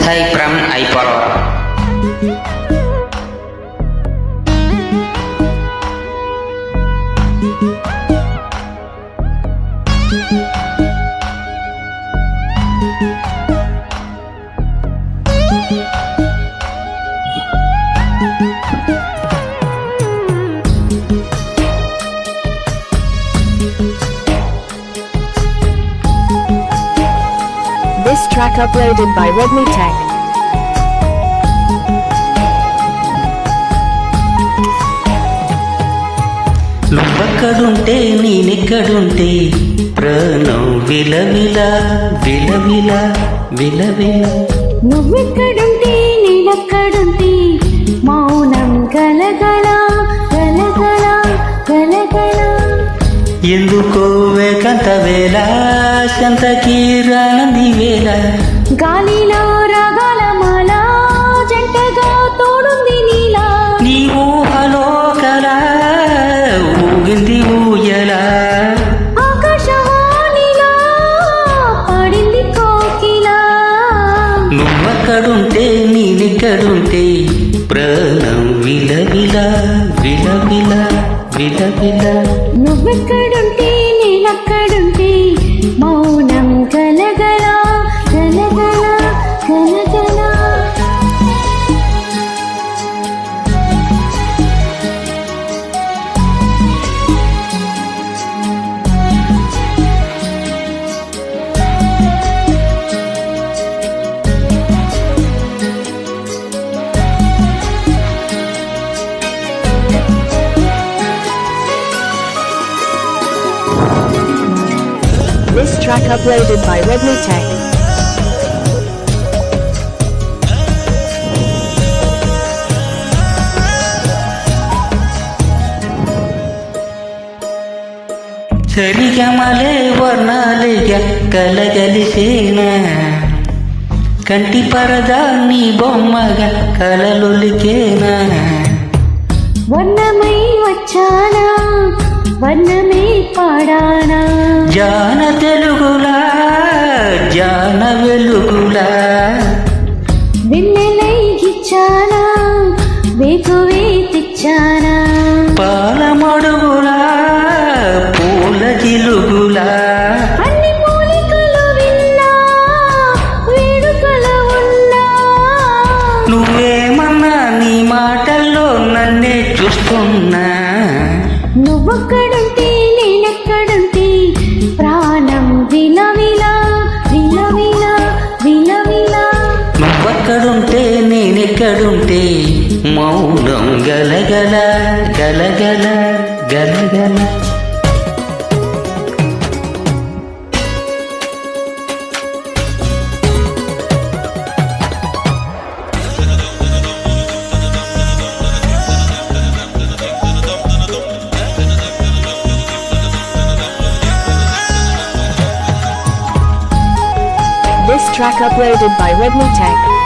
Thai Pram Aiparo track uploaded by Redmi Tech. నువ్వక్కడుంటే నేనెక్కడుంటే ప్రాణం విలవిల విలవిల విలవిల నువ్వెక్కడుంటే నేనెక్కడుంటే మౌనం గలగల ఎందుకో వేకంత వేళ సంతకి రానంది వేళ. గాలిలో రాగాల మాల జంటగా తోడుంది నీలా. నీ ఊహలో కల ఊగింది ఊయలా. నువ్వక్కడుంటే నేనెక్కడుంటే ప్రాణం విలవిల విలవిల. విలవిల నువ్వెక్కడుంటే track uploaded by Redmi Tech. సరిగమలే వర్ణాలిగా కలగలిసేనా కంటి పరదా నీ బొమ్మగా కలలొలికేనా వర్ణమై వచ్చానా వర్ణమే పాడానా? జాన తెలుగులా జాన వెలుగులా. వెన్నెలై గిచ్చానా వేకువే తెచ్చానా? పాలమడుగులా పూల జిలుగులా నువ్వేమన్నా నీ మాటల్లో నన్నే చూస్తున్నా. నువ్వొక్కడుంటే నువ్వక్కడుంటే నేనెక్కడుంటే మౌనం గలగల గలగల గలగల This track uploaded by Redmi Tech.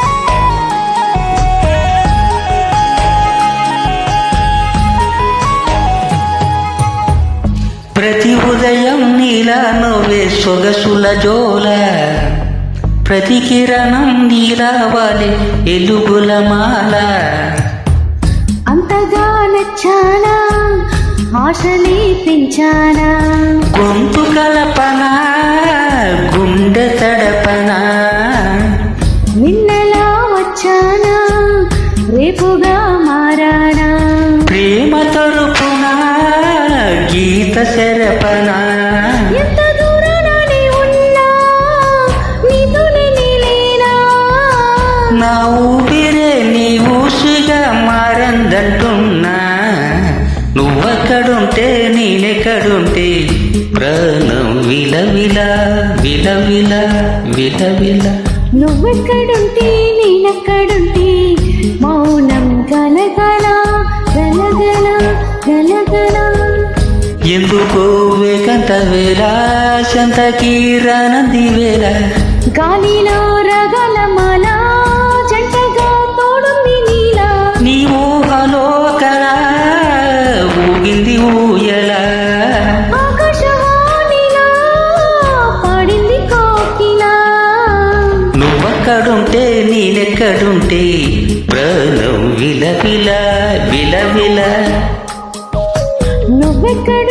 సొగసుల జోల ప్రతి కిరణం నీలా వాలే ఎలుగుల మాల. అంతగా నచ్చానా ఆశలే పెంచానా గొంతు కలపన గుండె తడపన? నిన్నలా వచ్చానా? రేపుగా నా ఊపిరే నీ ఊసిగా మారందంటున్నా. నువ్వెక్కడుంటే నేనెక్కడుంటే? ప్రాణం విలవిల విలవిల విలవిల నువ్వెక్కడుంటే నేనెక్కడుంటే? మౌనం గలగల గలగల గలగల ఎందుకో వేకంత వేళ సంతకి రానంది వేళ. గాలిలో నువ్వక్క నువ్వెక్కడుంటే నేనెక్కడుంటే ప్రాణం విల విల విల విల నువ్వెక్కడ